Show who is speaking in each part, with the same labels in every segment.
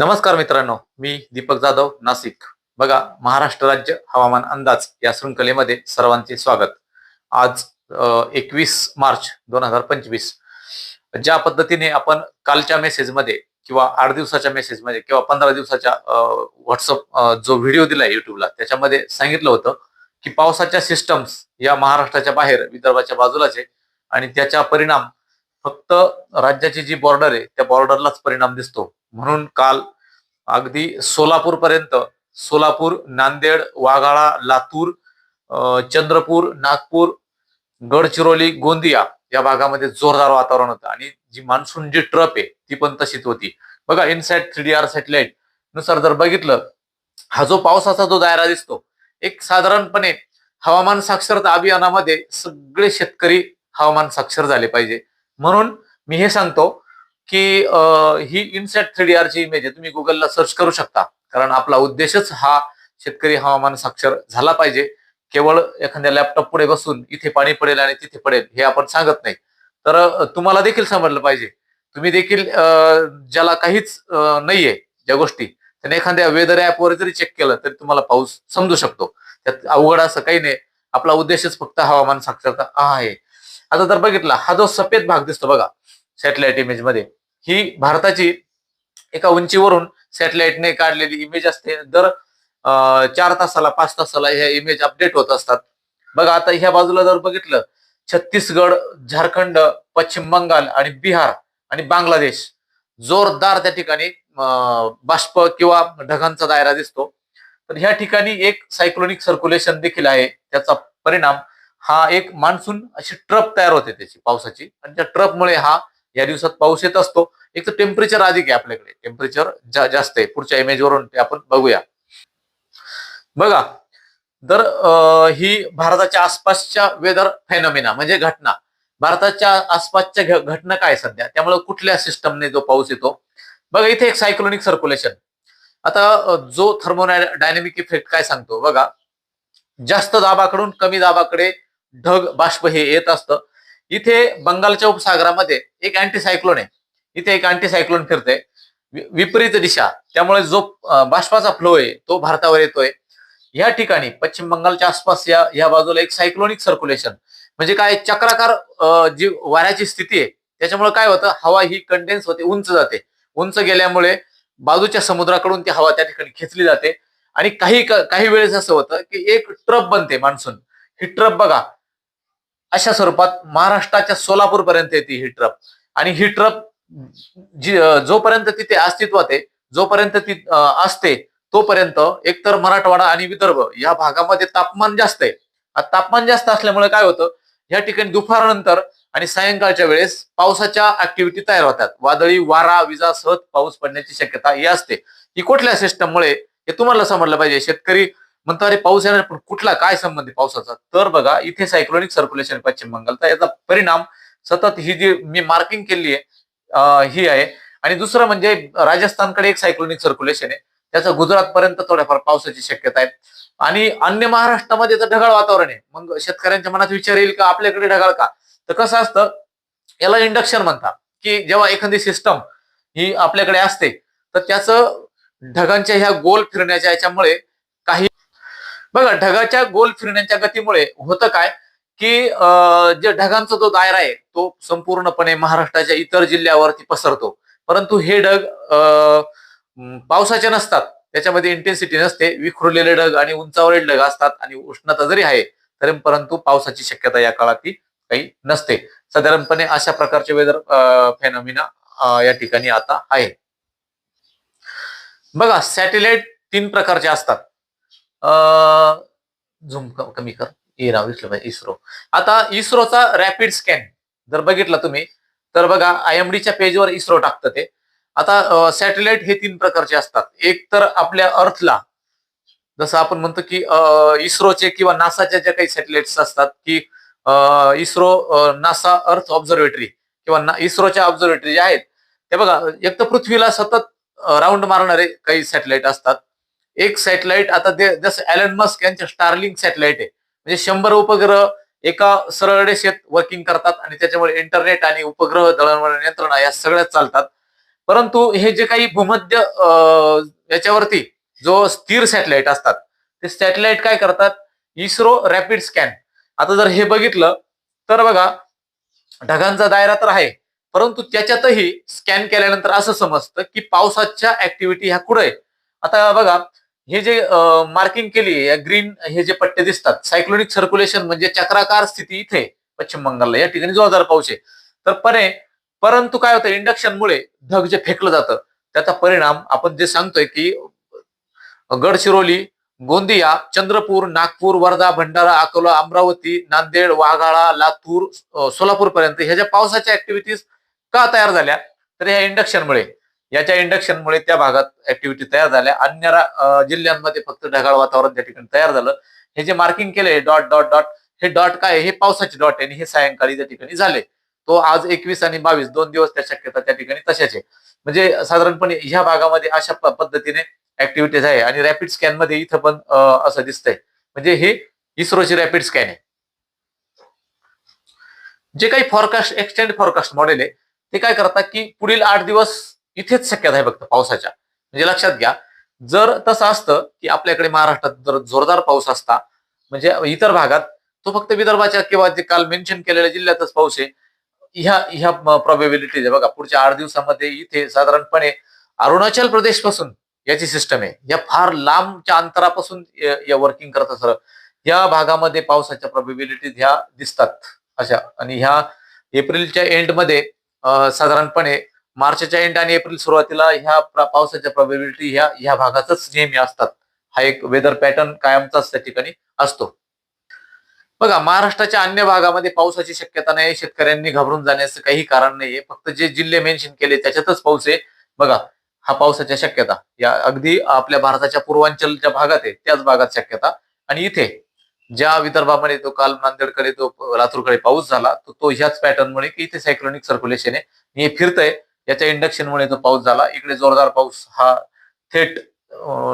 Speaker 1: नमस्कार मित्रांनो मी दीपक जाधव नाशिक. बघा महाराष्ट्र राज्य हवामान अंदाज या शृंखलेमध्ये सर्वांचे स्वागत. आज एकवीस मार्च दोन हजार पंचवीस. ज्या पद्धतीने आपण कालच्या मेसेजमध्ये किंवा आठ दिवसाच्या मेसेजमध्ये किंवा पंधरा दिवसाच्या व्हॉट्सअप जो व्हिडिओ दिला युट्यूबला त्याच्यामध्ये सांगितलं होतं की पावसाच्या सिस्टम्स या महाराष्ट्राच्या बाहेर विदर्भाच्या बाजूलाच आहे आणि त्याचा परिणाम फक्त राज्याची जी बॉर्डर आहे त्या बॉर्डरलाच परिणाम दिसतो. म्हणून काल अगदी सोलापूर पर्यंत सोलापूर नांदेड वाघाळा लातूर चंद्रपूर नागपूर गडचिरोली गोंदिया या भागामध्ये जोरदार वातावरण होतं. आणि जी मान्सून जी ट्रप आहे ती पण तशीच होती. बघा इनसॅट थ्री डी आर सॅटेलाइटनुसार जर बघितलं हा जो पावसाचा जो दायरा दिसतो एक साधारणपणे हवामान साक्षरता अभियानामध्ये सगळे शेतकरी हवामान साक्षर झाले पाहिजे. म्हणून मी हे सांगतो की ही इनसेट थ्री डी ची इमेज आहे. तुम्ही गुगलला सर्च करू शकता. कारण आपला उद्देशच हा शेतकरी हवामान साक्षर झाला पाहिजे. केवळ एखाद्या लॅपटॉप पुढे बसून इथे पाणी पडेल आणि तिथे पडेल हे आपण सांगत नाही. तर तुम्हाला देखील समजलं पाहिजे. तुम्ही देखील अं, ज्याला काहीच नाहीये ज्या गोष्टी त्याने एखाद्या वेदर ऍपवर जरी चेक केलं तरी तुम्हाला पाऊस समजू शकतो. त्यात अवघड असं काही नाही. आपला उद्देशच फक्त हवामान साक्षरता हा आहे. आता जर बघितला हा जो सफेद भाग दिसतो बघा सॅटेलाइट इमेजमध्ये. ही भारताची एका उंचीवरून सॅटेलाइटने काढलेली इमेज असते. दर चार तासाला पाच तासाला ह्या इमेज अपडेट होत असतात. बघा आता ह्या बाजूला जर बघितलं छत्तीसगड झारखंड पश्चिम बंगाल आणि बिहार आणि बांगलादेश जोरदार त्या ठिकाणी बाष्प किंवा ढगांचा दायरा दिसतो. तर ह्या ठिकाणी एक सायक्लोनिक सर्क्युलेशन देखील आहे. त्याचा परिणाम हा एक मान्सून अशी ट्रप तयार होते त्याची पावसाची. आणि त्या ट्रपमुळे हा या दिवसात पाऊस येत असतो. एक तर टेम्परेचर अधिक आहे आपल्याकडे. टेम्परेचर जास्त आहे. पुढच्या इमेज वरून ते आपण बघूया. बघा. तर ही भारताच्या आसपासच्या वेदर फेनॉमिना म्हणजे घटना. भारताच्या आसपासच्या घटना काय सध्या? त्यामुळे कुठल्या सिस्टमने जो पाऊस येतो? बघा इथे एक सायक्लोनिक सर्क्युलेशन आता जो जो थर्मोडायनेमिक इफेक्ट काय सांगतो? बघा. जास्त दाबाकडून कमी दाबाकडे ढग बाष्प हे येत असतं. इथे बंगालच्या उपसागरामध्ये एक अँटीसायक्लोन आहे. इथे एक अँटीसायक्लोन फिरते विपरीत दिशा. त्यामुळे जो बाष्पाचा फ्लो आहे तो भारतावर येतोय. या ठिकाणी पश्चिम बंगालच्या आसपास या या बाजूला एक सायक्लोनिक सर्क्युलेशन म्हणजे काय चक्राकार जी वाऱ्याची स्थिती आहे त्याच्यामुळे काय होतं हवा ही कंडेन्स होते उंच जाते. उंच गेल्यामुळे बाजूच्या समुद्राकडून ती हवा त्या ठिकाणी खेचली जाते. आणि काही काही वेळेस असं होतं की एक ट्रप बनते मान्सून. ही ट्रप बघा अशा स्वरूपात महाराष्ट्राच्या सोलापूर पर्यंत येते ही ट्रप. आणि ही ट्रप जी जोपर्यंत तिथे अस्तित्वात आहे जोपर्यंत ती असते तोपर्यंत एकतर मराठवाडा आणि विदर्भ या भागामध्ये तापमान जास्त आहे. तापमान जास्त असल्यामुळे काय होतं या ठिकाणी दुपारनंतर आणि सायंकाळच्या वेळेस पावसाच्या ऍक्टिव्हिटी तयार होतात. वादळी वारा विजा सहज पाऊस पडण्याची शक्यता ही असते. ही कुठल्या सिस्टममुळे हे तुम्हाला समजलं पाहिजे. शेतकरी म्हणतो अरे पाऊस येणार पण कुठला? काय संबंध आहे पावसाचा? तर बघा इथे सायक्लोनिक सर्क्युलेशन पश्चिम बंगालचा. याचा परिणाम सतत ही जी मी मार्किंग केली आहे ही आहे. आणि दुसरं म्हणजे राजस्थानकडे एक सायक्लोनिक सर्क्युलेशन आहे. त्याचा गुजरात पर्यंत थोड्याफार पावसाची शक्यता आहे. आणि अन्य महाराष्ट्रामध्ये तर ढगाळ वातावरण आहे. मग शेतकऱ्यांच्या मनात विचार येईल का आपल्याकडे ढगाळ का? तर कसं असतं याला इंडक्शन म्हणतात. की जेव्हा एखादी सिस्टम ही आपल्याकडे असते तर त्याचं ढगांच्या ह्या गोल फिरण्याच्या याच्यामुळे बघा ढगाच्या गोल फिरण्याच्या गतीमुळे होतं काय की जे ढगांचा जो दायरा आहे तो संपूर्णपणे महाराष्ट्राच्या इतर जिल्ह्यावरती पसरतो. परंतु हे ढग अं, पावसाचे नसतात. त्याच्यामध्ये इंटेन्सिटी नसते. विखुरलेले ढग आणि उंचावरील ढग असतात आणि उष्णता जरी आहे तरी परंतु पावसाची शक्यता या काळात ती काही नसते. साधारणपणे अशा प्रकारचे वेदर फेनॉमिना या ठिकाणी आता आहे. बघा सॅटेलाइट तीन प्रकारचे असतात. झूम कमी कर. ये नाव दिसलं पाहिजे इस्रो. आता इस्रोचा रॅपिड स्कॅन जर बघितला तुम्ही तर बघा आय एम डीच्या पेजवर इस्रो टाकतं ते. आता सॅटेलाइट हे तीन प्रकारचे असतात. एक तर आपल्या अर्थला जसं आपण म्हणतो की इस्रोचे किंवा नासाच्या ज्या काही सॅटेलाइट्स असतात की इस्रो नासा अर्थ ऑब्झर्वेटरी किंवा इस्रोच्या ऑब्झर्वेटरी जे आहेत ते बघा एक तर पृथ्वीला सतत राऊंड मारणारे काही सॅटेलाइट असतात. एक सॅटेलाइट आता ते जसं एलन मस्क यांचे स्टार्लिंग सॅटेलाइट आहे. म्हणजे शंभर उपग्रह एका सरळ रेषेत वर्किंग करतात आणि त्याच्यामुळे इंटरनेट आणि उपग्रह दळणवळण यंत्रणा या सगळ्या चालतात. परंतु हे जे काही भूमध्य याच्यावरती जो स्थिर सॅटेलाइट असतात ते सॅटेलाइट काय करतात? ISRO rapid scan. आता जर हे बघितलं तर बघा ढगांचा दायरा तर आहे परंतु त्याच्यातही स्कॅन केल्यानंतर असं समजतं की पावसाच्या ऍक्टिव्हिटी ह्या कुठे आहे? आता बघा हे जे मार्किंग केली या ग्रीन हे जे पट्टे दिसतात सायक्लोनिक सर्क्युलेशन म्हणजे चक्राकार स्थिती इथे पश्चिम बंगालला या ठिकाणी जोरदार पाऊस आहे. तर परे परंतु काय होतं इंडक्शनमुळे ढग जे फेकलं जातं त्याचा परिणाम आपण जे सांगतोय की गडचिरोली गोंदिया चंद्रपूर नागपूर वर्धा भंडारा अकोला अमरावती नांदेड वाघाळा लातूर सोलापूर पर्यंत ह्या ज्या पावसाच्या ऍक्टिव्हिटीज का तयार झाल्या तर ह्या इंडक्शनमुळे याच्या इंडक्शनमुळे त्या भागात ऍक्टिव्हिटी तयार झाल्या. अन्य जिल्ह्यांमध्ये फक्त ढगाळ वातावरण त्या ठिकाणी तयार झालं. हे जे मार्किंग केले डॉट डॉट डॉट हे डॉट काय हे पावसाचे डॉट आहे आणि हे सायंकाळी त्या ठिकाणी झाले. तो आज एकवीस आणि बावीस दोन दिवस त्या शक्यता त्या ठिकाणी तशाच आहे. म्हणजे साधारणपणे ह्या भागामध्ये अशा पद्धतीने ऍक्टिव्हिटीज आहे आणि रॅपिड स्कॅनमध्ये इथं पण असं दिसतंय. म्हणजे हे इस्रोची रॅपिड स्कॅन आहे. जे काही फॉरकास्ट एक्सटेंड फॉरकास्ट मॉडेल आहे ते काय करतात की पुढील आठ दिवस इथेच शक्यता आहे फक्त पावसाच्या. म्हणजे लक्षात घ्या जर तसं असतं की आपल्याकडे महाराष्ट्रात जर जोरदार पाऊस असता म्हणजे इतर भागात तो फक्त विदर्भाच्या किंवा जे काल मेन्शन केलेल्या जिल्ह्यातच पाऊस आहे ह्या ह्या प्रॉबेबिलिटीज आहे बघा पुढच्या आठ दिवसामध्ये इथे साधारणपणे अरुणाचल प्रदेशपासून याची सिस्टम आहे. या फार लांबच्या अंतरापासून या- वर्किंग करत असं या भागामध्ये पावसाच्या प्रॉबेबिलिटीज ह्या दिसतात. अशा आणि ह्या एप्रिलच्या एंडमध्ये साधारणपणे मार्चच्या एंड आणि एप्रिल सुरुवातीला ह्या पावसाच्या प्रॉबिबिलिटी ह्या ह्या भागातच नेहमी असतात. हा एक वेदर पॅटर्न कायमचाच त्या ठिकाणी असतो. बघा महाराष्ट्राच्या अन्य भागामध्ये पावसाची शक्यता नाही शेतकऱ्यांनी घाबरून जाण्याचं काही कारण नाहीये. फक्त जे जिल्हे मेन्शन केले त्याच्यातच पाऊस आहे. बघा हा पावसाच्या शक्यता. या अगदी आपल्या भारताच्या पूर्वांचलच्या भागात आहे त्याच भागात शक्यता. आणि इथे ज्या विदर्भामध्ये तो काल नांदेडकडे तो लातूरकडे पाऊस झाला तो तो ह्याच पॅटर्नमुळे की इथे सायक्लोनिक सर्क्युलेशन आहे. हे फिरतंय. याच्या इंडक्शनमुळे तो पाऊस झाला इकडे जोरदार पाऊस हा थेट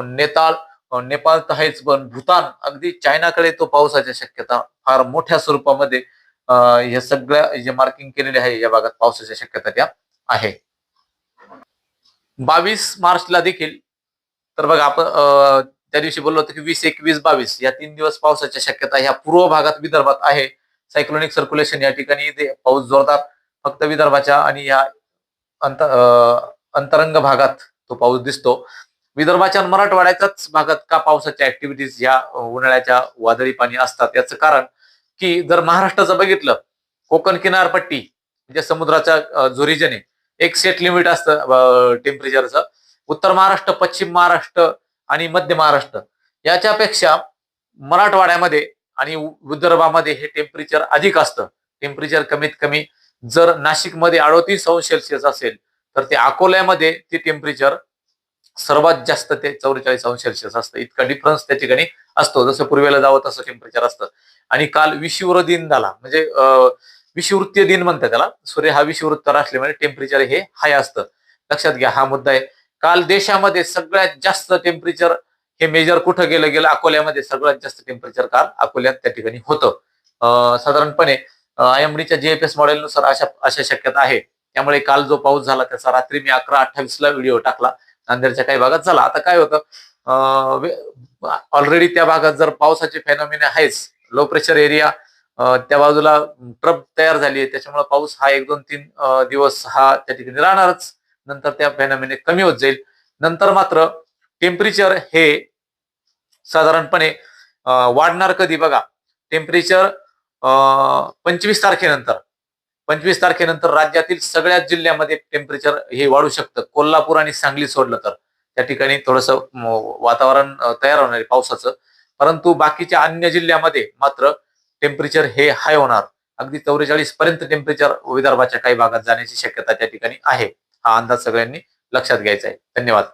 Speaker 1: नेताळ नेपाळ नेपाळ तर आहेच पण भूतान अगदी चायनाकडे तो पावसाच्या शक्यता फार मोठ्या स्वरूपामध्ये हे सगळ्या जे मार्किंग केलेले आहे या भागात पावसाच्या शक्यता त्या आहे. बावीस मार्चला देखील तर बघा आपण अं, त्या दिवशी बोललो होतो की वीस एकवीस बावीस या तीन दिवस पावसाच्या शक्यता ह्या पूर्व भागात विदर्भात आहे. सायक्लोनिक सर्क्युलेशन या ठिकाणी पाऊस जोरदार फक्त विदर्भाच्या आणि या अंत अंतरंग भागात तो पाऊस दिसतो. विदर्भाच्या मराठवाड्याच्याच भागात का पावसाच्या ऍक्टिव्हिटीज या उन्हाळ्याच्या वादळी पाणी असतात याचं कारण की जर महाराष्ट्राचं बघितलं कोकण किनारपट्टी म्हणजे समुद्राच्या झोरिजने एक सेट लिमिट असतं टेम्परेचरचं उत्तर महाराष्ट्र पश्चिम महाराष्ट्र आणि मध्य महाराष्ट्र याच्यापेक्षा मराठवाड्यामध्ये आणि विदर्भामध्ये हे टेम्परेचर अधिक असतं. टेम्परेचर कमीत कमी जर नाशिकमध्ये अडोतीस अंश सेल्सिअस असेल तर ते अकोल्यामध्ये ते टेम्परेचर सर्वात जास्त ते चौवेचाळीस अंश सेल्सिअस असतं. इतका डिफरन्स त्या ठिकाणी असतो. जसं पूर्वेला जावं तसं टेम्परेचर असतं. आणि काल विषुवृत्त दिन झाला. म्हणजे विषुवृत्तीय दिन म्हणतात त्याला. सूर्य हा विषुवृत्तर असल्यामुळे टेम्परेचर हे हाय असतं. लक्षात घ्या हा मुद्दा आहे. काल देशामध्ये सगळ्यात जास्त टेम्परेचर हे मेजर कुठं गेलं गेलं? अकोल्यामध्ये सगळ्यात जास्त टेम्परेचर काल अकोल्यात त्या ठिकाणी होतं. साधारणपणे आयएमडीच्या एम जीएफएस मॉडेलनुसार अशा अशा शक्यता आहे. त्यामुळे काल जो पाऊस झाला त्याचा रात्री मी अकरा अठ्ठावीस ला व्हिडिओ टाकला. नांदेडच्या काही भागात झाला. आता काय होतं ऑलरेडी त्या भागात जर पावसाचे फेनॉमिन आहेच लो प्रेशर एरिया त्या बाजूला ट्रप तयार झाली आहे. त्याच्यामुळे पाऊस हा एक दोन तीन दिवस हा त्या ठिकाणी राहणारच. नंतर त्या फेनॉमिने कमी होत जाईल. नंतर मात्र टेम्परेचर हे साधारणपणे वाढणार कधी बघा? टेम्परेचर पंचवीस तारखेनंतर पंचवीस तारखेनंतर राज्यातील सगळ्याच जिल्ह्यामध्ये टेम्परेचर हे वाढू शकतं. कोल्हापूर आणि सांगली सोडलं तर. त्या ठिकाणी थोडस वातावरण तयार होणार आहे पावसाचं. परंतु बाकीच्या अन्य जिल्ह्यामध्ये मात्र टेम्परेचर हे हाय होणार. अगदी चौवेचाळीस पर्यंत टेम्परेचर विदर्भाच्या काही भागात जाण्याची शक्यता त्या ठिकाणी आहे. हा अंदाज सगळ्यांनी लक्षात घ्यायचा आहे. धन्यवाद.